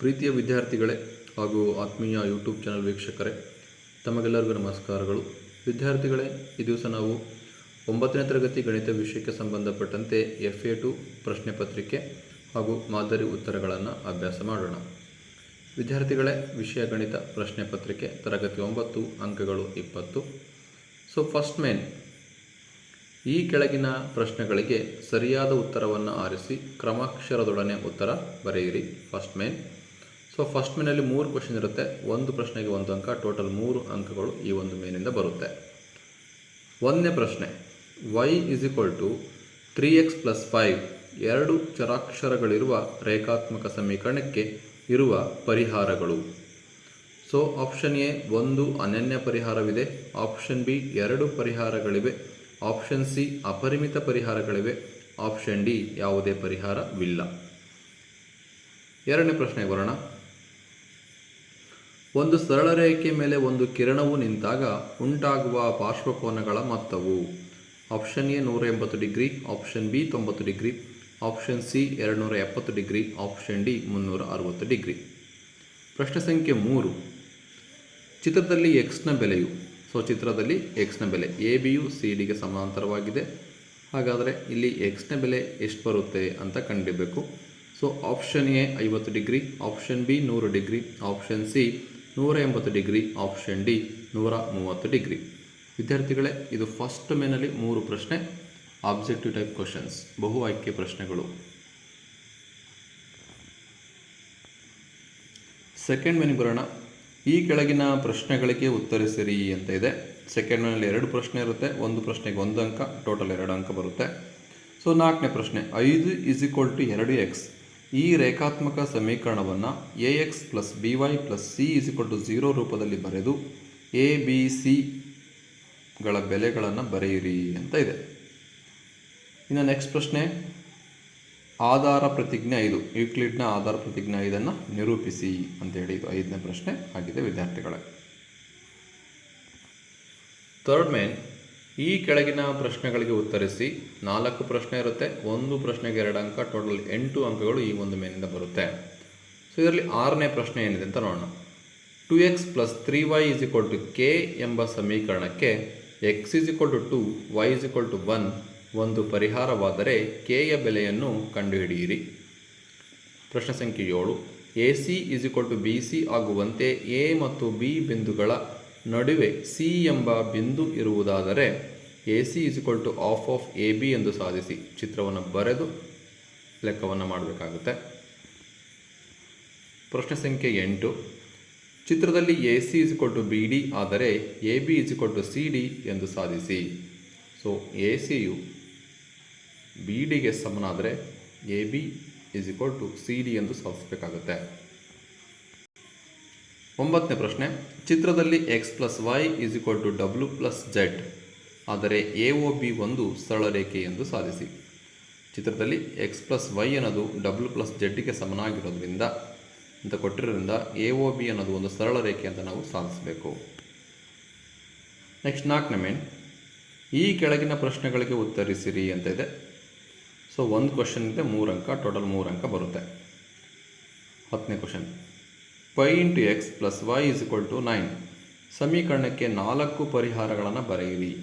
ಪ್ರೀತಿಯ ವಿದ್ಯಾರ್ಥಿಗಳೇ ಹಾಗೂ ಆತ್ಮೀಯ ಯೂಟ್ಯೂಬ್ ಚಾನಲ್ ವೀಕ್ಷಕರೇ, ತಮಗೆಲ್ಲರಿಗೂ ನಮಸ್ಕಾರಗಳು. ವಿದ್ಯಾರ್ಥಿಗಳೇ, ಈ ದಿವಸ ನಾವು ಒಂಬತ್ತನೇ ತರಗತಿ ಗಣಿತ ವಿಷಯಕ್ಕೆ ಸಂಬಂಧಪಟ್ಟಂತೆ ಎಫ್ ಎ ಟು ಪ್ರಶ್ನೆ ಪತ್ರಿಕೆ ಹಾಗೂ ಮಾದರಿ ಉತ್ತರಗಳನ್ನು ಅಭ್ಯಾಸ ಮಾಡೋಣ. ವಿದ್ಯಾರ್ಥಿಗಳೇ, ವಿಷಯ ಗಣಿತ ಪ್ರಶ್ನೆ ಪತ್ರಿಕೆ ತರಗತಿ ಒಂಬತ್ತು, ಅಂಕಗಳು ಇಪ್ಪತ್ತು. ಸೊ ಫಸ್ಟ್ ಮೇನ್ ಈ ಕೆಳಗಿನ ಪ್ರಶ್ನೆಗಳಿಗೆ ಸರಿಯಾದ ಉತ್ತರವನ್ನು ಆರಿಸಿ, ಕ್ರಮಾಕ್ಷರದೊಡನೆ ಉತ್ತರ ಬರೆಯಿರಿ. ಫಸ್ಟ್ ಮೇನ್ ಸೊ ಫಸ್ಟ್ ಮೇನಲ್ಲಿ ಮೂರು ಕ್ವಶನ್ ಇರುತ್ತೆ. ಒಂದು ಪ್ರಶ್ನೆಗೆ ಒಂದು ಅಂಕ ಟೋಟಲ್ ಮೂರು ಅಂಕಗಳು ಈ ಒಂದು ಮೇನಿಂದ ಬರುತ್ತೆ. ಒಂದನೇ ಪ್ರಶ್ನೆ y is equal to three x plus five ಎರಡು ಚರಾಕ್ಷರಗಳಿರುವ ರೇಖಾತ್ಮಕ ಸಮೀಕರಣಕ್ಕೆ ಇರುವ ಪರಿಹಾರಗಳು. ಸೊ ಆಪ್ಷನ್ ಎ ಒಂದು ಅನನ್ಯ ಪರಿಹಾರವಿದೆ. ಆಪ್ಷನ್ ಬಿ ಎರಡು ಪರಿಹಾರಗಳಿವೆ. ಆಪ್ಷನ್ ಸಿ ಅಪರಿಮಿತ ಪರಿಹಾರಗಳಿವೆ. ಆಪ್ಷನ್ ಡಿ ಯಾವುದೇ ಪರಿಹಾರವಿಲ್ಲ. ಎರಡನೇ ಪ್ರಶ್ನೆಗೆ ಬರೋಣ. ಒಂದು ಸರಳ ರೇಖೆ ಮೇಲೆ ಒಂದು ಕಿರಣವು ನಿಂತಾಗ ಉಂಟಾಗುವ ಪಾರ್ಶ್ವಕೋನಗಳ ಮೊತ್ತವು. ಆಪ್ಷನ್ ಎ ನೂರ ಎಂಬತ್ತು ಡಿಗ್ರಿ, ಆಪ್ಷನ್ ಬಿ ತೊಂಬತ್ತು ಡಿಗ್ರಿ, ಆಪ್ಷನ್ ಸಿ ಎರಡುನೂರ ಎಪ್ಪತ್ತು ಡಿಗ್ರಿ, ಆಪ್ಷನ್ ಡಿ ಮುನ್ನೂರ ಅರವತ್ತು ಡಿಗ್ರಿ. ಪ್ರಶ್ನೆ ಸಂಖ್ಯೆ ಮೂರು. ಚಿತ್ರದಲ್ಲಿ ಎಕ್ಸ್ನ ಬೆಲೆಯು ಸೊ ಚಿತ್ರದಲ್ಲಿ ಎಕ್ಸ್ನ ಬೆಲೆ ಎ ಬಿಯು ಸಿ ಡಿಗೆ ಸಮಾನಾಂತರವಾಗಿದೆ. ಹಾಗಾದರೆ ಇಲ್ಲಿ ಎಕ್ಸ್ನ ಬೆಲೆ ಎಷ್ಟು ಬರುತ್ತೆ ಅಂತ ಕಂಡಿಡಬೇಕು ಸೊ ಆಪ್ಷನ್ ಎ ಐವತ್ತು ಡಿಗ್ರಿ ಆಪ್ಷನ್ ಬಿ ನೂರು ಡಿಗ್ರಿ ಆಪ್ಷನ್ ಸಿ ನೂರ ಎಂಬತ್ತು ಡಿಗ್ರಿ ಆಪ್ಷನ್ ಡಿ ನೂರ ಮೂವತ್ತು ಡಿಗ್ರಿ. ವಿದ್ಯಾರ್ಥಿಗಳೇ, ಇದು ಫಸ್ಟ್ ಮೇನಲ್ಲಿ ಮೂರು ಪ್ರಶ್ನೆ, ಆಬ್ಜೆಕ್ಟಿವ್ ಟೈಪ್ ಕ್ವಶನ್ಸ್, ಬಹು ಆಯ್ಕೆ ಪ್ರಶ್ನೆಗಳು. ಸೆಕೆಂಡ್ ಮೇನಿಗೆ ಬರೋಣ. ಈ ಕೆಳಗಿನ ಪ್ರಶ್ನೆಗಳಿಗೆ ಉತ್ತರಿಸಿರಿ ಅಂತ ಇದೆ. ಸೆಕೆಂಡ್ ಮೇನಲ್ಲಿ ಎರಡು ಪ್ರಶ್ನೆ ಇರುತ್ತೆ, ಒಂದು ಪ್ರಶ್ನೆಗೆ ಒಂದು ಅಂಕ, ಟೋಟಲ್ ಎರಡು ಅಂಕ ಬರುತ್ತೆ. ಸೊ ನಾಲ್ಕನೇ ಪ್ರಶ್ನೆ, ಐದು ಇಸ್ ಈಕ್ವಲ್ ಟು ಎರಡು ಎಕ್ಸ್. ಈ ರೇಖಾತ್ಮಕ ಸಮೀಕರಣವನ್ನು a x plus b y plus c ಇಸಿಕೊಂಡು to zero ರೂಪದಲ್ಲಿ ಬರೆದು ಎ ಬಿ ಸಿಗಳ ಬೆಲೆಗಳನ್ನು ಬರೆಯಿರಿ ಅಂತ ಇದೆ. ಇನ್ನು ನೆಕ್ಸ್ಟ್ ಪ್ರಶ್ನೆ, ಆಧಾರ ಪ್ರತಿಜ್ಞೆ ಐದು, ಯೂಕ್ಲಿಡ್ನ ಆಧಾರ ಪ್ರತಿಜ್ಞೆ ಐದನ್ನು ನಿರೂಪಿಸಿ ಅಂತೇಳಿ ಇದು ಐದನೇ ಪ್ರಶ್ನೆ ಆಗಿದೆ ವಿದ್ಯಾರ್ಥಿಗಳೇ. ಥರ್ಡ್ ಮೇನ್ ಈ ಕೆಳಗಿನ ಪ್ರಶ್ನೆಗಳಿಗೆ ಉತ್ತರಿಸಿ ನಾಲ್ಕು ಪ್ರಶ್ನೆ ಇರುತ್ತೆ, ಒಂದು ಪ್ರಶ್ನೆಗೆ ಎರಡು ಅಂಕ, ಟೋಟಲ್ ಎಂಟು ಅಂಕಗಳು ಈ ಒಂದು ಮೇನಿಂದ ಬರುತ್ತೆ. ಸೊ ಇದರಲ್ಲಿ ಆರನೇ ಪ್ರಶ್ನೆ ಏನಿದೆ ಅಂತ ನೋಡೋಣ. Two x plus three y is equal to k ಎಂಬ ಸಮೀಕರಣಕ್ಕೆ x is equal to two y is equal to one ಒಂದು ಪರಿಹಾರವಾದರೆ ಕೆಯ ಬೆಲೆಯನ್ನು ಕಂಡುಹಿಡಿಯಿರಿ. ಪ್ರಶ್ನೆ ಸಂಖ್ಯೆ ಏಳು. A C is equal to B C ಆಗುವಂತೆ ಎ ಮತ್ತು ಬಿ ಬಿಂದುಗಳ ನಡುವೆ ಸಿ ಎಂಬ ಬಿಂದು ಇರುವುದಾದರೆ A C is equal to half of A B ಎಂದು ಸಾಧಿಸಿ ಚಿತ್ರವನ್ನು ಬರೆದು ಲೆಕ್ಕವನ್ನು ಮಾಡಬೇಕಾಗುತ್ತೆ. ಪ್ರಶ್ನೆ ಸಂಖ್ಯೆ ಎಂಟು. ಚಿತ್ರದಲ್ಲಿ A C is equal to B D ಆದರೆ A B is equal to C D ಎಂದು ಸಾಧಿಸಿ. ಸೊ ಎ ಸಿಯು ಬಿ ಡಿಗೆ ಸಮನಾದರೆ A B is equal to C D ಎಂದು ಸಾಧಿಸಬೇಕಾಗುತ್ತೆ. ಒಂಬತ್ತನೇ ಪ್ರಶ್ನೆ, ಚಿತ್ರದಲ್ಲಿ x plus y is equal to W plus Z ಆದರೆ ಎ ಒ ಬಿ ಒಂದು ಸರಳ ರೇಖೆ ಎಂದು ಸಾಧಿಸಿ. ಚಿತ್ರದಲ್ಲಿ ಎಕ್ಸ್ ಪ್ಲಸ್ ವೈ ಅನ್ನೋದು ಡಬ್ಲ್ಯೂ ಪ್ಲಸ್ ಜೆಡ್ಗೆ ಸಮನಾಗಿರೋದ್ರಿಂದ, ಅಂತ ಕೊಟ್ಟಿರೋದ್ರಿಂದ ಎ ಒ ಬಿ ಅನ್ನೋದು ಒಂದು ಸರಳ ರೇಖೆ ಅಂತ ನಾವು ಸಾಧಿಸಬೇಕು. ನೆಕ್ಸ್ಟ್ ನಾಲ್ಕನೇ ಮೇನ್ ಈ ಕೆಳಗಿನ ಪ್ರಶ್ನೆಗಳಿಗೆ ಉತ್ತರಿಸಿರಿ ಅಂತ ಇದೆ. ಸೊ ಒಂದು ಕ್ವಶನ್ ಇದೆ ಮೂರು ಅಂಕ ಟೋಟಲ್ ಮೂರು ಅಂಕ ಬರುತ್ತೆ. ಹತ್ತನೇ question pi into x plus y is equal to nine. ಸಮೀಕರಣಕ್ಕೆ ನಾಲ್ಕು ಪರಿಹಾರಗಳನ್ನು ಬರೆಯಿರಿ.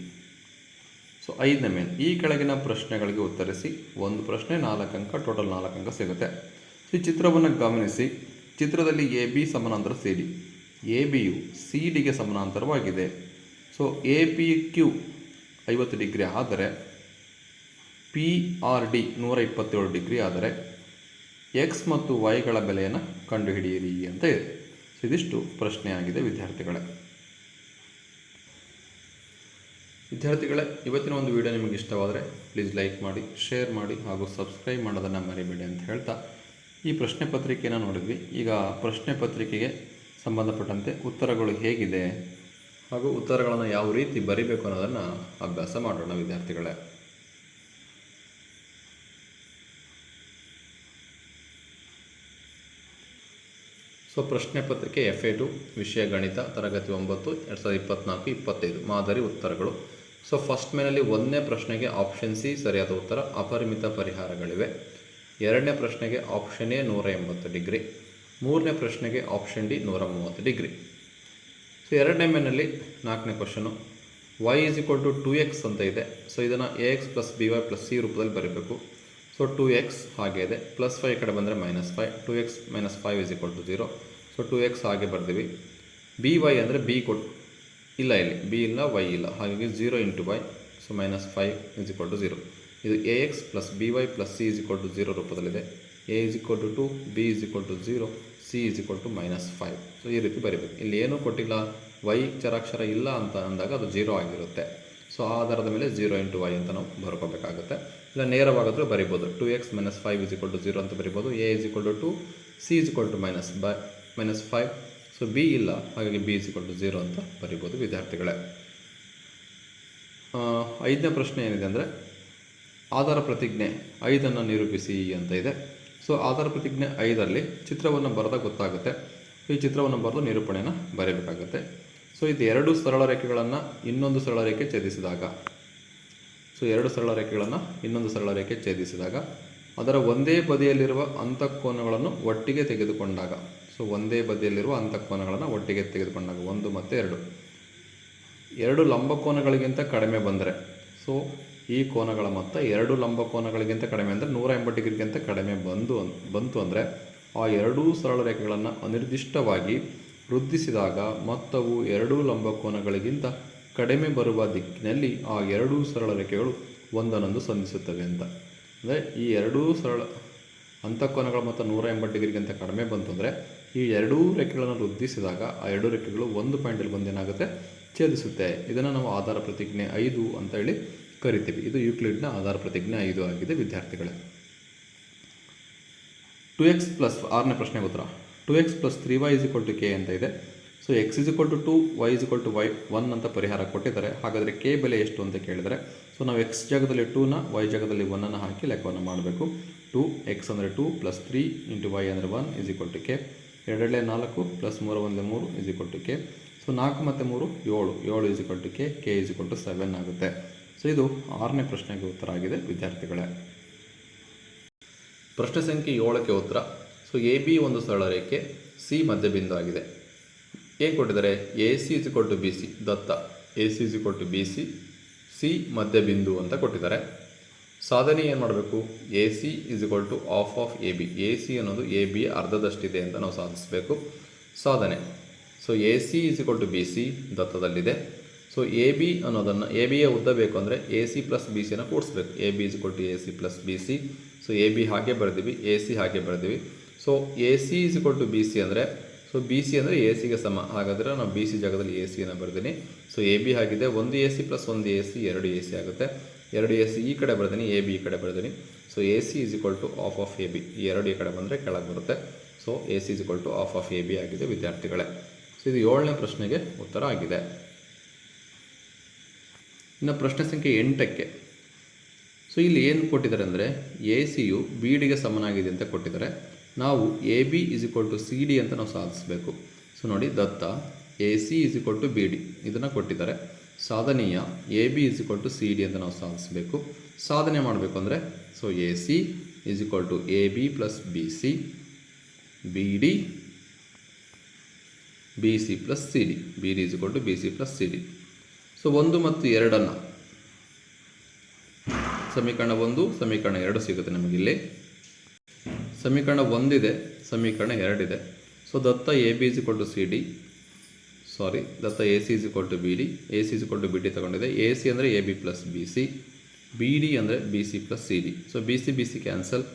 ಸೊ, ಐದನೇ ಮೇನ್. ಈ ಕೆಳಗಿನ ಪ್ರಶ್ನೆಗಳಿಗೆ ಉತ್ತರಿಸಿ. ಒಂದು ಪ್ರಶ್ನೆ, ನಾಲ್ಕು ಅಂಕ, ಟೋಟಲ್ ನಾಲ್ಕು ಅಂಕ ಸಿಗುತ್ತೆ. ಈ ಚಿತ್ರವನ್ನು ಗಮನಿಸಿ. ಚಿತ್ರದಲ್ಲಿ ಎ, ಬಿ ಸಮಾನಾಂತರ ಸಿ, ಡಿ. ಎ ಬಿಯು ಸಿ ಡಿಗೆ ಸಮಾನಾಂತರವಾಗಿದೆ. ಸೊ, ಎ ಪಿ ಕ್ಯೂ ಐವತ್ತು ಡಿಗ್ರಿ ಆದರೆ, ಪಿ, ಆರ್, ಡಿ ನೂರ ಇಪ್ಪತ್ತೇಳು ಡಿಗ್ರಿ ಆದರೆ ಎಕ್ಸ್ ಮತ್ತು ವೈಗಳ ಬೆಲೆಯನ್ನು ಕಂಡುಹಿಡಿಯಿರಿ ಅಂತ ಇದೆ ಇದಿಷ್ಟು ಪ್ರಶ್ನೆ ಆಗಿದೆ ವಿದ್ಯಾರ್ಥಿಗಳೇ. ವಿದ್ಯಾರ್ಥಿಗಳೇ, ಇವತ್ತಿನ ಒಂದು ವಿಡಿಯೋ ನಿಮಗೆ ಇಷ್ಟವಾದರೆ ಪ್ಲೀಸ್ ಲೈಕ್ ಮಾಡಿ ಶೇರ್ ಮಾಡಿ ಹಾಗೂ ಸಬ್ಸ್ಕ್ರೈಬ್ ಮಾಡೋದನ್ನು ಮರಿಬೇಡಿ ಅಂತ ಹೇಳ್ತಾ ಈ ಪ್ರಶ್ನೆ ಪತ್ರಿಕೆಯನ್ನು ನೋಡಿದ್ವಿ. ಈಗ ಪ್ರಶ್ನೆ ಪತ್ರಿಕೆಗೆ ಸಂಬಂಧಪಟ್ಟಂತೆ ಉತ್ತರಗಳು ಹೇಗಿದೆ ಹಾಗೂ ಉತ್ತರಗಳನ್ನು ಯಾವ ರೀತಿ ಬರಿಬೇಕು ಅನ್ನೋದನ್ನು ಅಭ್ಯಾಸ ಮಾಡೋಣ ವಿದ್ಯಾರ್ಥಿಗಳೇ. ಸೊ ಪ್ರಶ್ನೆ ಪತ್ರಿಕೆ ಎಫ್ ಎ ಟು, ವಿಷಯ ಗಣಿತ, ತರಗತಿ ಒಂಬತ್ತು, ಎರಡು ಸಾವಿರದ ಇಪ್ಪತ್ನಾಲ್ಕು, ಇಪ್ಪತ್ತೈದು. ಮಾದರಿ ಉತ್ತರಗಳು. ಸೊ ಫಸ್ಟ್ ಮೇನಲ್ಲಿ ಒಂದನೇ ಪ್ರಶ್ನೆಗೆ ಆಪ್ಷನ್ ಸಿ ಸರಿಯಾದ ಉತ್ತರ, ಅಪರಿಮಿತ ಪರಿಹಾರಗಳಿವೆ. ಎರಡನೇ ಪ್ರಶ್ನೆಗೆ ಆಪ್ಷನ್ ಎ ನೂರ ಎಂಬತ್ತು ಡಿಗ್ರಿ. ಮೂರನೇ ಪ್ರಶ್ನೆಗೆ ಆಪ್ಷನ್ ಡಿ ನೂರ ಮೂವತ್ತು ಡಿಗ್ರಿ. ಸೊ ಎರಡನೇ ಮೇನಲ್ಲಿ ನಾಲ್ಕನೇ question y is equal to two x ಅಂತ ಇದೆ. ಸೊ ಇದನ್ನು a x plus b y plus c ರೂಪದಲ್ಲಿ ಬರೀಬೇಕು. ಸೊ ಟು ಎಕ್ಸ್ ಹಾಗೆ ಇದೆ. ಪ್ಲಸ್ ಫೈ ಕಡೆ ಬಂದರೆ minus five two x minus five is equal to zero so two x ಹಾಗೆ ಬರ್ತೀವಿ ಬಿ ವೈ ಅಂದರೆ ಬಿ ಕೊಟ್ಟು ಇಲ್ಲ ಇಲ್ಲಿ. ಬಿ ಇಲ್ಲ ವೈ ಇಲ್ಲ. ಹಾಗಾಗಿ zero into y so minus five is equal to zero ಇದು a x plus b y plus c is equal to zero ರೂಪದಲ್ಲಿದೆ. A is equal to two b is equal to zero c is equal to minus five so ಈ ರೀತಿ ಬರೀಬೇಕು. ಇಲ್ಲಿ ಏನೂ ಕೊಟ್ಟಿಲ್ಲ. Y ಚರಾಕ್ಷರ ಇಲ್ಲ ಅಂತ ಅಂದಾಗ ಅದು ಜೀರೋ ಆಗಿರುತ್ತೆ. ಸೊ ಆಧಾರದ ಮೇಲೆ ಜೀರೋ ಇಂಟು ವೈ ಅಂತ ನಾವು ಬರ್ಕೋಬೇಕಾಗುತ್ತೆ. ಇಲ್ಲ, ನೇರವಾಗಾದರೂ ಬರಿಬೋದು. Two x minus five is equal to zero ಅಂತ ಬರಿಬೋದು. A is equal to two c is equal to minus by minus five so b ಇಲ್ಲ. ಹಾಗಾಗಿ b is equal to zero ಅಂತ ಬರಿಬೋದು ವಿದ್ಯಾರ್ಥಿಗಳೇ. ಐದನೇ ಪ್ರಶ್ನೆ ಏನಿದೆ ಅಂದರೆ, ಆಧಾರ ಪ್ರತಿಜ್ಞೆ ಐದನ್ನು ನಿರೂಪಿಸಿ ಅಂತ ಇದೆ. ಸೊ ಆಧಾರ ಪ್ರತಿಜ್ಞೆ ಐದರಲ್ಲಿ ಚಿತ್ರವನ್ನು ಬರೆದ ಗೊತ್ತಾಗುತ್ತೆ. ಈ ಚಿತ್ರವನ್ನು ಬರೆದು ನಿರೂಪಣೆಯನ್ನು ಬರೀಬೇಕಾಗುತ್ತೆ. ಸೊ ಇದು ಎರಡು ಸರಳ ರೇಖೆಗಳನ್ನು ಇನ್ನೊಂದು ಸರಳ ರೇಖೆ ಛೇದಿಸಿದಾಗ. ಸೊ ಎರಡು ಸರಳ ರೇಖೆಗಳನ್ನು ಇನ್ನೊಂದು ಸರಳ ರೇಖೆ ಛೇದಿಸಿದಾಗ. ಅದರ ಒಂದೇ ಬದಿಯಲ್ಲಿರುವ ಅಂತಃಕೋನಗಳನ್ನು ಒಟ್ಟಿಗೆ ತೆಗೆದುಕೊಂಡಾಗ. ಸೊ ಒಂದೇ ಬದಿಯಲ್ಲಿರುವ ಅಂತಃಕೋನಗಳನ್ನು ಒಟ್ಟಿಗೆ ತೆಗೆದುಕೊಂಡಾಗ. ಒಂದು ಮತ್ತು ಎರಡು. ಎರಡು ಲಂಬಕೋನಗಳಿಗಿಂತ ಕಡಿಮೆ ಬಂದರೆ. ಸೊ ಈ ಕೋನಗಳ ಮೊತ್ತ ಎರಡು ಲಂಬಕೋನಗಳಿಗಿಂತ ಕಡಿಮೆ ಅಂದರೆ ನೂರ ಎಂಬತ್ತು ಡಿಗ್ರಿಗಿಂತ ಕಡಿಮೆ ಬಂದು, ಬಂತು ಅಂದರೆ ಆ ಎರಡೂ ಸರಳ ರೇಖೆಗಳನ್ನು ಅನಿರ್ದಿಷ್ಟವಾಗಿ ವೃದ್ಧಿಸಿದಾಗ ಮೊತ್ತವು ಎರಡೂ ಲಂಬಕೋನಗಳಿಗಿಂತ ಕಡಿಮೆ ಬರುವ ದಿಕ್ಕಿನಲ್ಲಿ ಆ ಎರಡೂ ಸರಳ ರೇಖೆಗಳು ಒಂದನ್ನೊಂದು ಸಂಧಿಸುತ್ತವೆ ಅಂತ. ಅಂದರೆ ಈ ಎರಡೂ ಸರಳ ಅಂತಃಕೋನಗಳ ಮೊತ್ತ ನೂರ ಎಂಬತ್ತು ಡಿಗ್ರಿಗಿಂತ ಕಡಿಮೆ ಬಂತು ಅಂದರೆ ಈ ಎರಡೂ ರೇಖೆಗಳನ್ನು ವೃದ್ಧಿಸಿದಾಗ ಆ ಎರಡೂ ರೇಖೆಗಳು ಒಂದು ಪಾಯಿಂಟಲ್ಲಿ ಬಂದೇನಾಗುತ್ತೆ ಛೇದಿಸುತ್ತೆ. ಇದನ್ನು ನಾವು ಆಧಾರ ಪ್ರತಿಜ್ಞೆ ಐದು ಅಂತ ಹೇಳಿ ಕರಿತೀವಿ. ಇದು ಯೂಕ್ಲಿಡ್ನ ಆಧಾರ ಪ್ರತಿಜ್ಞೆ ಐದು ಆಗಿದೆ, ವಿದ್ಯಾರ್ಥಿಗಳೇ. ಟು ಎಕ್ಸ್ ಪ್ಲಸ್ ಆರನೇ ಪ್ರಶ್ನೆ ಉತ್ತರ. Two x plus three y is equal to k ಅಂತ ಇದೆ. So x is equal to two y is equal to y one ಅಂತ ಪರಿಹಾರ ಕೊಟ್ಟಿದ್ದಾರೆ. ಹಾಗಾದರೆ ಕೆ ಬೆಲೆ ಎಷ್ಟು ಅಂತ ಕೇಳಿದರೆ ಸೊ ನಾವು ಎಕ್ಸ್ ಜಾಗದಲ್ಲಿ ಟೂನ ವೈ ಜಾಗದಲ್ಲಿ ಒನ್ನನ್ನು ಹಾಕಿ ಲೆಕ್ಕವನ್ನು ಮಾಡಬೇಕು. ಟು ಎಕ್ಸ್ ಅಂದರೆ two plus three into y ಅಂದರೆ one is equal to k ಎರಡರಲ್ಲೇ ನಾಲ್ಕು ಪ್ಲಸ್ ಮೂರು ಒಂದೇ ಮೂರು is equal to k so ನಾಲ್ಕು ಮತ್ತು ಮೂರು, ಏಳು. ಏಳು is equal to k k is equal to seven ಆಗುತ್ತೆ. ಸೊ ಇದು ಆರನೇ ಪ್ರಶ್ನೆಗೆ ಉತ್ತರ ಆಗಿದೆ, ವಿದ್ಯಾರ್ಥಿಗಳೇ. ಪ್ರಶ್ನೆ ಸಂಖ್ಯೆ ಏಳಕ್ಕೆ ಉತ್ತರ. ಸೊ ಎ ಬಿ ಒಂದು ಸರಳ ರೇಖೆ ಸಿ ಮಧ್ಯಬಿಂದು ಆಗಿದೆ. ಏನು ಕೊಟ್ಟಿದ್ದಾರೆ? A C is to B C Datta. A C is to B C C ಮಧ್ಯಬಿಂದು ಅಂತ ಕೊಟ್ಟಿದ್ದಾರೆ. ಸಾಧನೆ ಏನು ಮಾಡಬೇಕು? A C is equal to half of A B A C ಅನ್ನೋದು ಎ ಬಿ ಅರ್ಧದಷ್ಟಿದೆ ಅಂತ ನಾವು ಸಾಧಿಸಬೇಕು. ಸಾಧನೆ. So A C is equal to B C ದತ್ತದಲ್ಲಿದೆ. So A B ಅನ್ನೋದನ್ನು ಎ ಬಿಯ ಉದ್ದ ಬೇಕು ಅಂದರೆ ಎ ಸಿ ಪ್ಲಸ್ ಬಿ ಸಿನ ಕೂಡಿಸ್ಬೇಕು. A B is equal to A C plus B C so A B ಹಾಗೆ ಬರೆದಿವಿ ಎ ಸಿ ಹಾಗೆ ಬರೆದಿವಿ. So A C is equal to B C ಅಂದರೆ ಸೊ ಬಿ ಸಿ ಅಂದರೆ ಎ ಸಿಗೆ ಸಮ. ಹಾಗಾದರೆ ನಾವು ಬಿ ಸಿ ಜಾಗದಲ್ಲಿ ಎ ಸಿಯನ್ನು ಬರ್ತೀನಿ ಸೊ ಎ ಬಿ ಆಗಿದೆ. ಒಂದು ಎ ಸಿ ಪ್ಲಸ್ ಒಂದು ಎ ಸಿ ಎರಡು ಎ ಸಿ ಆಗುತ್ತೆ. ಎರಡು ಎ ಸಿ ಈ ಕಡೆ ಬರ್ತೀನಿ ಎ ಬಿ ಈ ಕಡೆ ಬರ್ತೀನಿ so A C is equal to half of A B ಈ ಎರಡು ಈ ಕಡೆ ಬಂದರೆ ಕೆಳಗೆ ಬರುತ್ತೆ. So A C is equal to half of A B ಆಗಿದೆ ವಿದ್ಯಾರ್ಥಿಗಳೇ. ಸೊ ಇದು ಏಳನೇ ಪ್ರಶ್ನೆಗೆ ಉತ್ತರ ಆಗಿದೆ. ಇನ್ನು ಪ್ರಶ್ನೆ ಸಂಖ್ಯೆ ಎಂಟಕ್ಕೆ. ಸೊ ಇಲ್ಲಿ ಏನು ಕೊಟ್ಟಿದ್ದಾರೆ ಅಂದರೆ ಎ ಸಿಯು ಬಿ ಡಿಗೆ ಸಮನಾಗಿದೆ ಅಂತ ಕೊಟ್ಟಿದ್ದಾರೆ. ನಾವು A B is equal to C D ಅಂತ ನಾವು ಸಾಧಿಸಬೇಕು. ಸೊ ನೋಡಿ, ದತ್ತ A C is equal to B D ಇದನ್ನು ಕೊಟ್ಟಿದ್ದಾರೆ. ಸಾಧನೀಯ A B is equal to C D ಅಂತ ನಾವು ಸಾಧಿಸಬೇಕು. ಸಾಧನೆ ಮಾಡಬೇಕು ಅಂದರೆ so A C is equal to A B plus B C B D B C plus C D B D is equal to B C plus C D so ಒಂದು ಮತ್ತು ಎರಡನ್ನು. ಸಮೀಕರಣ ಒಂದು, ಸಮೀಕರಣ ಎರಡು ಸಿಗುತ್ತೆ ನಮಗಿಲ್ಲಿ. ಸಮೀಕರಣ ಒಂದಿದೆ, ಸಮೀಕರಣ ಎರಡಿದೆ. So Datta A B is equal to C D sorry Datta A C is equal to B D A C is equal to B D ತಗೊಂಡಿದೆ. ಎ ಸಿ ಅಂದರೆ A B plus B C B D ಅಂದರೆ B C plus C D so B C B C cancel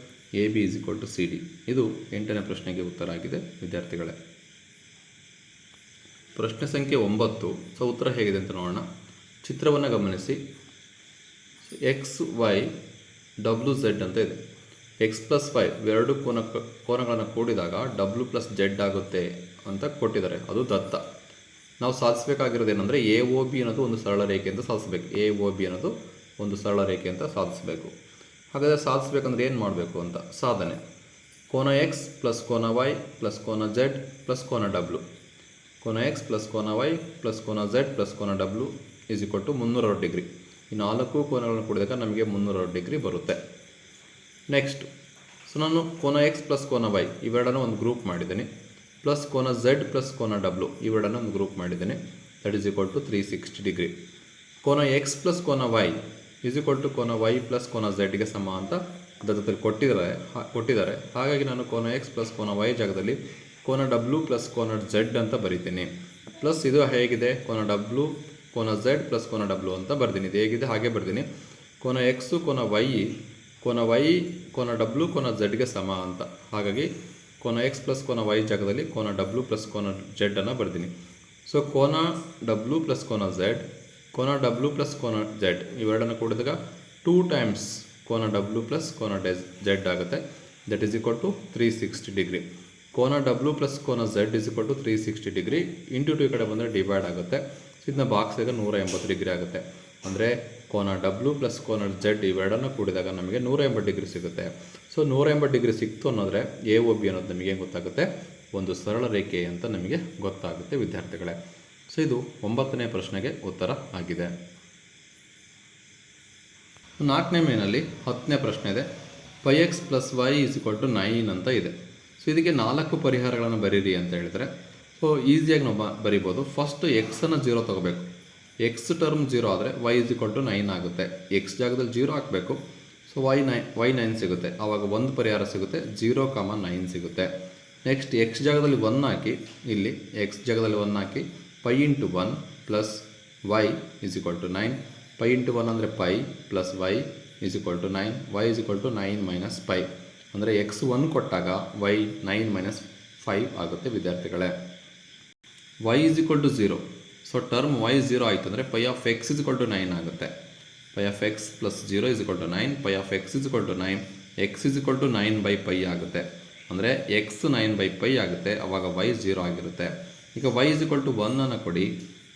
A B is equal to C D ಇದು ಎಂಟನೇ ಪ್ರಶ್ನೆಗೆ ಉತ್ತರ ಆಗಿದೆ, ವಿದ್ಯಾರ್ಥಿಗಳೇ. ಪ್ರಶ್ನೆ ಸಂಖ್ಯೆ ಒಂಬತ್ತು. ಸೊ ಉತ್ತರ ಹೇಗಿದೆ ಅಂತ ನೋಡೋಣ. ಚಿತ್ರವನ್ನು ಗಮನಿಸಿ. ಎಕ್ಸ್ ವೈ ಡಬ್ಲ್ಯೂ ಝೆಡ್ ಅಂತ ಇದೆ. ಎಕ್ಸ್ ಪ್ಲಸ್ ವೈ ಎರಡು ಕೋನ ಕೋನಗಳನ್ನು ಕೂಡಿದಾಗ ಡಬ್ಲ್ಯೂ ಪ್ಲಸ್ ಜೆಡ್ ಆಗುತ್ತೆ ಅಂತ ಕೊಟ್ಟಿದ್ದಾರೆ. ಅದು ದತ್ತ. ನಾವು ಸಾಧಿಸಬೇಕಾಗಿರೋದು ಏನಂದರೆ ಎ ಒ ಬಿ ಅನ್ನೋದು ಒಂದು ಸರಳ ರೇಖೆ ಅಂತ ಸಾಧಿಸಬೇಕು. ಎ ಒ ಬಿ ಅನ್ನೋದು ಒಂದು ಸರಳ ರೇಖೆ ಅಂತ ಸಾಧಿಸಬೇಕು. ಹಾಗಾದರೆ ಸಾಧಿಸ್ಬೇಕಂದ್ರೆ ಏನು ಮಾಡಬೇಕು ಅಂತ? ಸಾಧನೆ. ಕೋನ ಎಕ್ಸ್ ಪ್ಲಸ್ ಕೋನ ವೈ ಪ್ಲಸ್ ಕೋನ ಜೆಡ್ ಪ್ಲಸ್ ಕೋನ ಡಬ್ಲ್ಯೂ ಕೋನ ಎಕ್ಸ್ ಪ್ಲಸ್ ಕೋನ ವೈ ಪ್ಲಸ್ ಕೋನ ಝೆಡ್ ಪ್ಲಸ್ ಕೋನ ಡಬ್ಲ್ಯೂ ಈಸ್ ಇಕ್ವಲ್ ಟು ಮುನ್ನೂರ ಡಿಗ್ರಿ. ಈ ನಾಲ್ಕು ಕೋನಗಳನ್ನು ಕೂಡಿದಾಗ ನಮಗೆ ಮುನ್ನೂರ ಡಿಗ್ರಿ ಬರುತ್ತೆ. ನೆಕ್ಸ್ಟ್ ಸೊ ನಾನು ಕೋನ ಎಕ್ಸ್ ಪ್ಲಸ್ ಕೋನ ವೈ ಇವೆರಡನ್ನು ಒಂದು ಗ್ರೂಪ್ ಮಾಡಿದ್ದೀನಿ. ಪ್ಲಸ್ ಕೋನ ಝೆಡ್ ಪ್ಲಸ್ ಕೋನ ಡಬ್ಲು ಇವೆರಡನ್ನು ಒಂದು ಗ್ರೂಪ್ ಮಾಡಿದ್ದೀನಿ. That is equal to three sixty degree ಕೋನ ಎಕ್ಸ್ ಪ್ಲಸ್ ಕೋನ ವೈ ಈಸ್ ಈಕ್ವಲ್ ಟು ಕೋನ ವೈ ಪ್ಲಸ್ ಕೋನ ಝೆಡ್ಗೆ ಸಮ ಅಂತ ದತ್ತದಲ್ಲಿ ಕೊಟ್ಟಿದ್ದಾರೆ. ಕೊಟ್ಟಿದ್ದಾರೆ. ಹಾಗಾಗಿ ನಾನು ಕೋನ ಎಕ್ಸ್ ಪ್ಲಸ್ ಕೋನ ವೈ ಜಾಗದಲ್ಲಿ ಕೋನ ಡಬ್ಲ್ಯೂ ಪ್ಲಸ್ ಕೋನ ಝೆಡ್ ಅಂತ ಬರಿತೀನಿ. ಪ್ಲಸ್ ಇದು ಹೇಗಿದೆ? ಕೋನ ಡಬ್ಲ್ಯೂ ಕೋನ ಝೆಡ್ ಪ್ಲಸ್ ಕೋನ ಡಬ್ಲ್ಯೂ ಅಂತ ಬರ್ತೀನಿ ಇದು ಹೇಗಿದೆ? ಹಾಗೆ ಬರ್ತೀನಿ ಕೋನ ಎಕ್ಸು ಕೋನ ವೈ ಕೋನ ವೈ, ಕೋನ ಡಬ್ಲ್ಯೂ ಕೋನ ಝೆಡ್ಗೆ ಸಮ ಅಂತ. ಹಾಗಾಗಿ ಕೋನ ಎಕ್ಸ್ ಪ್ಲಸ್ ಕೋನ ವೈ ಜಾಗದಲ್ಲಿ ಕೋನ ಡಬ್ಲ್ಯೂ ಪ್ಲಸ್ ಕೋನ ಝೆಡ್ಡನ್ನು ಬರ್ತೀನಿ ಸೊ ಕೋನ ಡಬ್ಲ್ಯೂ ಪ್ಲಸ್ ಕೋನ ಝೆಡ್ ಕೋನ ಡಬ್ಲ್ಯೂ ಪ್ಲಸ್ ಕೋನ ಝೆಡ್ ಇವೆರಡನ್ನು ಕೂಡಿದಾಗ ಟೂ ಟೈಮ್ಸ್ ಕೋನ ಡಬ್ಲ್ಯೂ ಪ್ಲಸ್ ಕೋನ ಡೆಸ್ ಝೆಡ್ ಆಗುತ್ತೆ. That is equal to three sixty degree ಕೋನ ಡಬ್ಲ್ಯೂ ಪ್ಲಸ್ ಕೋನ z is equal to three sixty degree into two ಈ ಕಡೆ ಬಂದರೆ ಡಿವೈಡ್ ಆಗುತ್ತೆ. ಸೊ ಇದನ್ನ ಬಾಕ್ಸಿಗೆ ನೂರ ಎಂಬತ್ತು ಡಿಗ್ರಿ ಆಗುತ್ತೆ. ಅಂದರೆ ಕೋನ ಡಬ್ಲ್ಯೂ ಪ್ಲಸ್ ಕೋನ ಜೆಡ್ ಇವೆರಡನ್ನು ಕೂಡಿದಾಗ ನಮಗೆ ನೂರ ಎಂಬತ್ತು ಡಿಗ್ರಿ ಸಿಗುತ್ತೆ. ಸೊ ನೂರ ಎಂಬತ್ತು ಡಿಗ್ರಿ ಸಿಕ್ತು ಅನ್ನೋದ್ರೆ ಎ ಒ ಬಿ ಅನ್ನೋದು ನಮಗೆ ಗೊತ್ತಾಗುತ್ತೆ? ಒಂದು ಸರಳ ರೇಖೆ ಅಂತ ನಮಗೆ ಗೊತ್ತಾಗುತ್ತೆ ವಿದ್ಯಾರ್ಥಿಗಳೇ. ಸೊ ಇದು ಒಂಬತ್ತನೇ ಪ್ರಶ್ನೆಗೆ ಉತ್ತರ ಆಗಿದೆ. ನಾಲ್ಕನೇ ಮೇನಲ್ಲಿ ಹತ್ತನೇ ಪ್ರಶ್ನೆ ಇದೆ. Pi x plus y is equal to nine ಅಂತ ಇದೆ. ಸೊ ಇದಕ್ಕೆ ನಾಲ್ಕು ಪರಿಹಾರಗಳನ್ನು ಬರೀರಿ ಅಂತ ಹೇಳಿದರೆ ಸೊ ಈಸಿಯಾಗಿ ನಾವು ಬರಿಬೋದು. ಫಸ್ಟ್ ಎಕ್ಸನ್ನು ಜೀರೋ ತೊಗೋಬೇಕು. ಎಕ್ಸ್ ಟರ್ಮ್ ಜೀರೋ ಆದರೆ y is equal to nine ಆಗುತ್ತೆ. ಎಕ್ಸ್ ಜಾಗದಲ್ಲಿ ಜೀರೋ ಹಾಕಬೇಕು. So y nine y nine ಸಿಗುತ್ತೆ. ಆವಾಗ ಒಂದು ಪರಿಹಾರ ಸಿಗುತ್ತೆ. ಜೀರೋ ಕಾಮ ನೈನ್ ಸಿಗುತ್ತೆ. ನೆಕ್ಸ್ಟ್ ಎಕ್ಸ್ ಜಾಗದಲ್ಲಿ ಒನ್ ಹಾಕಿ, ಇಲ್ಲಿ ಎಕ್ಸ್ ಜಾಗದಲ್ಲಿ one hockey pi into one plus y is equal to nine pi into one ಅಂದರೆ pi plus y is equal to nine y is equal to nine minus pi ಅಂದರೆ x one ಕೊಟ್ಟಾಗ y nine minus five ಆಗುತ್ತೆ, ವಿದ್ಯಾರ್ಥಿಗಳೇ. Y is equal to zero so term y zero ಆಯಿತು ಅಂದರೆ pi of x is to nine ಆಗುತ್ತೆ. Pi of x plus zero is to nine pi of x is to nine x is to nine by pi ಆಗುತ್ತೆ. ಅಂದರೆ X nine by pi ಆಗುತ್ತೆ. ಅವಾಗ Y zero ಆಗಿರುತ್ತೆ. ಈಗ y is equal to ಒನ್ನನ್ನು ಕೊಡಿ.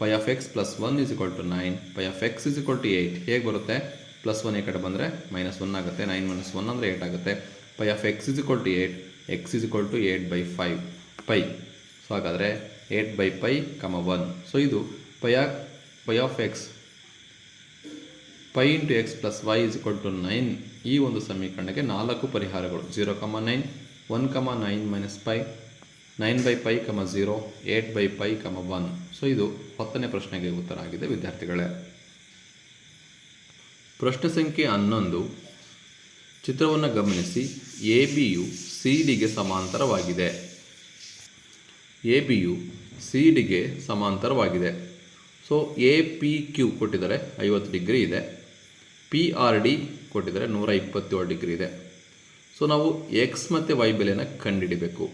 Pi of x plus one is equal to nine pi of x is equal to eight ಹೇಗೆ ಬರುತ್ತೆ? ಪ್ಲಸ್ ಒನ್ ಈ ಕಡೆ ಬಂದರೆ ಮೈನಸ್ ಒನ್ ಆಗುತ್ತೆ. ನೈನ್ ಮೈನಸ್ ಒನ್ ಅಂದರೆ ಏಯ್ಟ್ ಆಗುತ್ತೆ. Pi of x is equal to eight x is equal to eight by five pi so ಹಾಗಾದರೆ eight by pi comma one so ಇದು pi pi of x pi into x plus y is equal to nine ಈ ಒಂದು ಸಮೀಕರಣಕ್ಕೆ ನಾಲ್ಕು ಪರಿಹಾರಗಳು. Zero comma nine one comma nine minus pi nine by pi comma zero eight by pi comma one so ಇದು ಹತ್ತನೇ ಪ್ರಶ್ನೆಗೆ ಉತ್ತರ ಆಗಿದೆ ವಿದ್ಯಾರ್ಥಿಗಳೇ. ಪ್ರಶ್ನೆ ಸಂಖ್ಯೆ ಹನ್ನೊಂದು. ಚಿತ್ರವನ್ನು ಗಮನಿಸಿ. ಎ ಬಿಯು ಸಿ ಡಿಗೆ ಸಮಾಂತರವಾಗಿದೆ. ಎ ಬಿಯು ಸಿ ಡಿಗೆ ಸಮಾಂತರವಾಗಿದೆ. ಸೊ ಎ ಪಿ ಕ್ಯೂ ಕೊಟ್ಟಿದ್ದಾರೆ, ಐವತ್ತು ಡಿಗ್ರಿ ಇದೆ. ಪಿ ಆರ್ ಡಿ ಕೊಟ್ಟಿದ್ದಾರೆ, ನೂರ ಇಪ್ಪತ್ತೇಳು ಡಿಗ್ರಿ ಇದೆ. ಸೊ ನಾವು ಎಕ್ಸ್ ಮತ್ತು ವೈ ಬೆಲೆನ ಕಂಡುಹಿಡಿಬೇಕು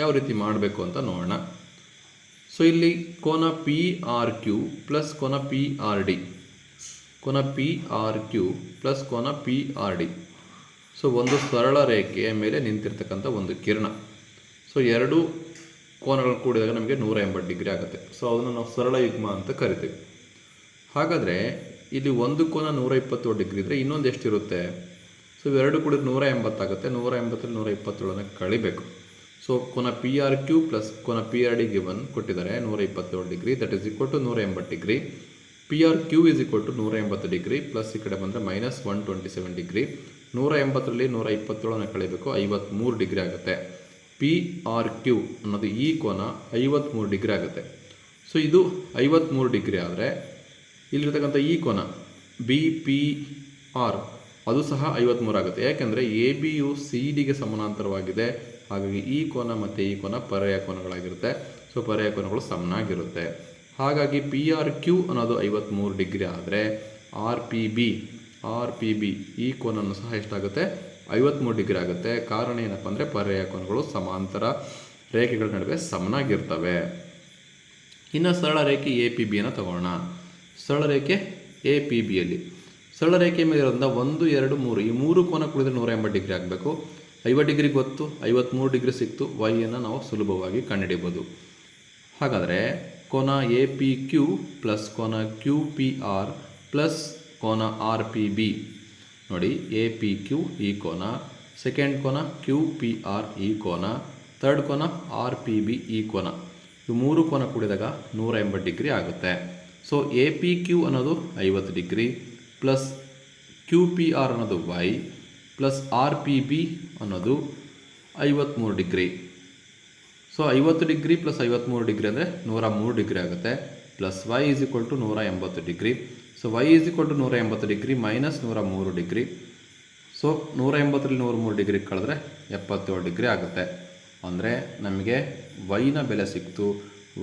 ಯಾವ ರೀತಿ ಮಾಡಬೇಕು ಅಂತ ನೋಡೋಣ. ಸೊ ಇಲ್ಲಿ ಕೋನ ಪಿ ಆರ್ ಕ್ಯೂ ಪ್ಲಸ್ ಕೋನ ಪಿ ಆರ್ ಡಿ ಕೋನ ಪಿ ಆರ್ ಕ್ಯೂ ಪ್ಲಸ್ ಕೋನ ಪಿ ಆರ್ ಡಿ ಸೊ ಒಂದು ಸರಳ ರೇಖೆಯ ಮೇಲೆ ನಿಂತಿರ್ತಕ್ಕಂಥ ಒಂದು ಕಿರಣ. ಸೊ ಎರಡು ಕೋನಗಳು ಕೂಡಿದಾಗ ನಮಗೆ ನೂರ ಎಂಬತ್ತು ಡಿಗ್ರಿ ಆಗುತ್ತೆ. ಸೊ ಅದನ್ನು ನಾವು ಸರಳ ಯುಗ್ಮ ಅಂತ ಕರಿತೀವಿ. ಹಾಗಾದರೆ ಇಲ್ಲಿ ಒಂದು ಕೋನ ನೂರ ಇಪ್ಪತ್ತೇಳು ಡಿಗ್ರಿ ಇದ್ದರೆ ಇನ್ನೊಂದು ಎಷ್ಟಿರುತ್ತೆ? ಸೊ ಇವೆರಡು ಕೂಡ ನೂರ ಎಂಬತ್ತಾಗುತ್ತೆ ನೂರ ಎಂಬತ್ತರಲ್ಲಿ ನೂರ ಇಪ್ಪತ್ತೇಳನ್ನು ಕಳಿಬೇಕು. ಸೊ ಕೋನ ಪಿ ಆರ್ ಕ್ಯೂ ಪ್ಲಸ್ ಕೋನ ಪಿ ಆರ್ ಡಿ ಗಿವನ್ ಕೊಟ್ಟಿದ್ದಾರೆ. ನೂರ ಇಪ್ಪತ್ತೇಳು degree. That is equal to ನೂರ ಎಂಬತ್ತು degree. P R Q is equal to ನೂರ ಎಂಬತ್ತು ಡಿಗ್ರಿ ಪ್ಲಸ್ ಈ ಕಡೆ ಬಂದರೆ minus one twenty seven degree. ನೂರ ಎಂಬತ್ತರಲ್ಲಿ ನೂರ ಇಪ್ಪತ್ತೇಳನ್ನು ಕಳಿಬೇಕು. ಐವತ್ತ್ಮೂರು ಡಿಗ್ರಿ ಆಗುತ್ತೆ. ಪಿ ಆರ್ ಕ್ಯೂ ಅನ್ನೋದು ಈ ಕೋನ ಐವತ್ತ್ಮೂರು ಡಿಗ್ರಿ ಆಗುತ್ತೆ. ಸೊ ಇದು ಐವತ್ತ್ಮೂರು ಡಿಗ್ರಿ ಆದರೆ ಇಲ್ಲಿರ್ತಕ್ಕಂಥ ಈ ಕೋನ ಬಿ ಪಿ ಆರ್ ಅದು ಸಹ ಐವತ್ತ್ಮೂರು ಆಗುತ್ತೆ. ಯಾಕೆಂದರೆ ಎ ಬಿ ಯು ಸಿ ಡಿಗೆ ಸಮಾನಾಂತರವಾಗಿದೆ. ಹಾಗಾಗಿ ಈ ಕೋನ ಮತ್ತು ಈ ಕೋನ ಪರ್ಯಾಯ ಕೋನಗಳಾಗಿರುತ್ತೆ. ಸೊ ಪರ್ಯಾಯ ಕೋನಗಳು ಸಮನಾಗಿರುತ್ತೆ. ಹಾಗಾಗಿ ಪಿ ಆರ್ ಕ್ಯೂ ಅನ್ನೋದು ಐವತ್ತ್ಮೂರು ಡಿಗ್ರಿ ಆದರೆ R P B R P B ಈ ಕೋನನ್ನು ಸಹ ಎಷ್ಟಾಗುತ್ತೆ? ಐವತ್ತ್ಮೂರು ಡಿಗ್ರಿ ಆಗುತ್ತೆ. ಕಾರಣ ಏನಪ್ಪ ಅಂದರೆ ಪರ್ಯಾಯ ಕೋನಗಳು ಸಮಾಂತರ ರೇಖೆಗಳ ನಡುವೆ ಸಮನಾಗಿರ್ತವೆ. ಇನ್ನು ಸರಳ ರೇಖೆ ಎ ಪಿ ಬಿಯನ್ನು ತಗೋಣ ಸರಳ ರೇಖೆ ಎ ಪಿ ಬಿಯಲ್ಲಿ ಸರಳ ರೇಖೆ ಮೇಲೆ ಇರೋದ್ರಿಂದ ಒಂದು, ಎರಡು, ಮೂರು, ಈ ಮೂರು ಕೋನ ಕುಳಿದ್ರೆ ನೂರ ಎಂಬತ್ತು ಡಿಗ್ರಿ ಆಗಬೇಕು. ಐವತ್ತು ಡಿಗ್ರಿ ಗೊತ್ತು ಐವತ್ತ್ಮೂರು ಡಿಗ್ರಿ ಸಿಕ್ತು ವೈಯನ್ನು ನಾವು ಸುಲಭವಾಗಿ ಕಂಡುಹಿಡಿಬೋದು ಹಾಗಾದರೆ ಕೋನ ಎ ಪಿ ಕ್ಯೂ ಪ್ಲಸ್ ಕೋನ ಕ್ಯೂ ಪಿ ಆರ್ ಪ್ಲಸ್ ಕೋನ ಆರ್ ಪಿ ಬಿ ನೋಡಿ ಎ ಪಿ ಕ್ಯೂ ಈ ಕೋನ. ಸೆಕೆಂಡ್ ಕೋನ ಕ್ಯೂ ಪಿ ಆರ್ ಈ ಕೋನ. ಥರ್ಡ್ ಕೋನ ಆರ್ ಪಿ ಬಿ ಈ ಕೋನ. ಇದು ಮೂರು ಕೋನ ಕೂಡಿದಾಗ ನೂರ ಎಂಬತ್ತು ಡಿಗ್ರಿ ಆಗುತ್ತೆ. ಸೊ ಎ ಪಿ ಕ್ಯೂ ಅನ್ನೋದು ಐವತ್ತು degree plus Q P R ಅನ್ನೋದು y plus R P B ಅನ್ನೋದು ಐವತ್ತ್ಮೂರು ಡಿಗ್ರಿ. ಸೊ ಐವತ್ತು ಡಿಗ್ರಿ ಪ್ಲಸ್ ಐವತ್ತ್ಮೂರು ಡಿಗ್ರಿ ಅಂದರೆ ನೂರ ಮೂರು ಡಿಗ್ರಿ ಆಗುತ್ತೆ. Plus y is equal to ನೂರ ಎಂಬತ್ತು degree. So y is equal to ನೂರ ಎಂಬತ್ತು ಡಿಗ್ರಿ ಮೈನಸ್ ನೂರ ಮೂರು ಡಿಗ್ರಿ ಸೊ ನೂರ ಎಂಬತ್ತರಲ್ಲಿ ನೂರ ಮೂರು ಡಿಗ್ರಿ ಕಳೆದ್ರೆ ಎಪ್ಪತ್ತೇಳು ಡಿಗ್ರಿ ಆಗುತ್ತೆ. ಅಂದರೆ ನಮಗೆ ವೈನ ಬೆಲೆ ಸಿಕ್ತು.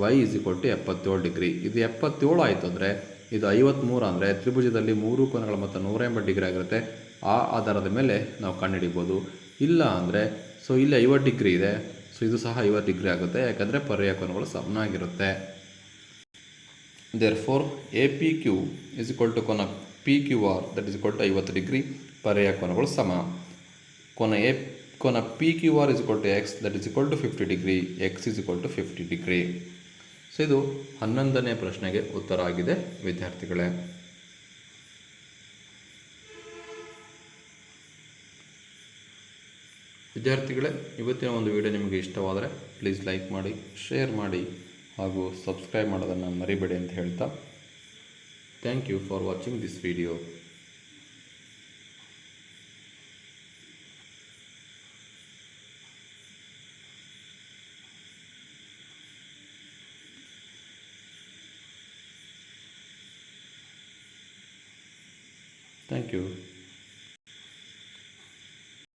ವೈ ಈಸ್ ಈಕ್ವಲ್ ಟು ಎಪ್ಪತ್ತೇಳು ಡಿಗ್ರಿ ಇದು ಎಪ್ಪತ್ತೇಳು ಆಯಿತು ಅಂದರೆ, ಇದು ಐವತ್ತ್ಮೂರು ಅಂದರೆ ತ್ರಿಭುಜದಲ್ಲಿ ಮೂರು ಕೋನಗಳ ಮೊತ್ತ ನೂರ ಎಂಬತ್ತು ಡಿಗ್ರಿ ಆಗಿರುತ್ತೆ. ಆ ಆಧಾರದ ಮೇಲೆ ನಾವು ಕಂಡುಹಿಡಿಬೋದು. ಇಲ್ಲ ಅಂದರೆ ಸೊ ಇಲ್ಲಿ ಐವತ್ತು ಡಿಗ್ರಿ ಇದೆ. ಸೊ ಇದು ಸಹ ಐವತ್ತು ಡಿಗ್ರಿ ಆಗುತ್ತೆ. ಯಾಕಂದರೆ ಪರ್ಯಾಯ ಕೋನಗಳು ಸಮನಾಗಿರುತ್ತೆ P Q is equal to ಕೋನ P Q R that is equal to ಐವತ್ತು ಡಿಗ್ರಿ ಪರ್ಯಾಯ ಕೋನಗಳು ಸಮ. ಕೋನ ಎ ಕೋನ P Q R is equal to x that is equal to fifty degree. X is equal to fifty degree. So ಇದು ಹನ್ನೊಂದನೇ ಪ್ರಶ್ನೆಗೆ ಉತ್ತರ ಆಗಿದೆ, ವಿದ್ಯಾರ್ಥಿಗಳೇ. ವಿದ್ಯಾರ್ಥಿಗಳೇ, ಇವತ್ತಿನ ಒಂದು ವಿಡಿಯೋ ನಿಮಗೆ ಇಷ್ಟವಾದರೆ ಪ್ಲೀಸ್ ಲೈಕ್ ಮಾಡಿ ಶೇರ್ ಮಾಡಿ. ಹಾಗೂ ಸಬ್ಸ್ಕ್ರೈಬ್ ಮಾಡೋದನ್ನು ಮರಿಬೇಡಿ ಅಂತ ಹೇಳ್ತಾ thank you for watching this video thank you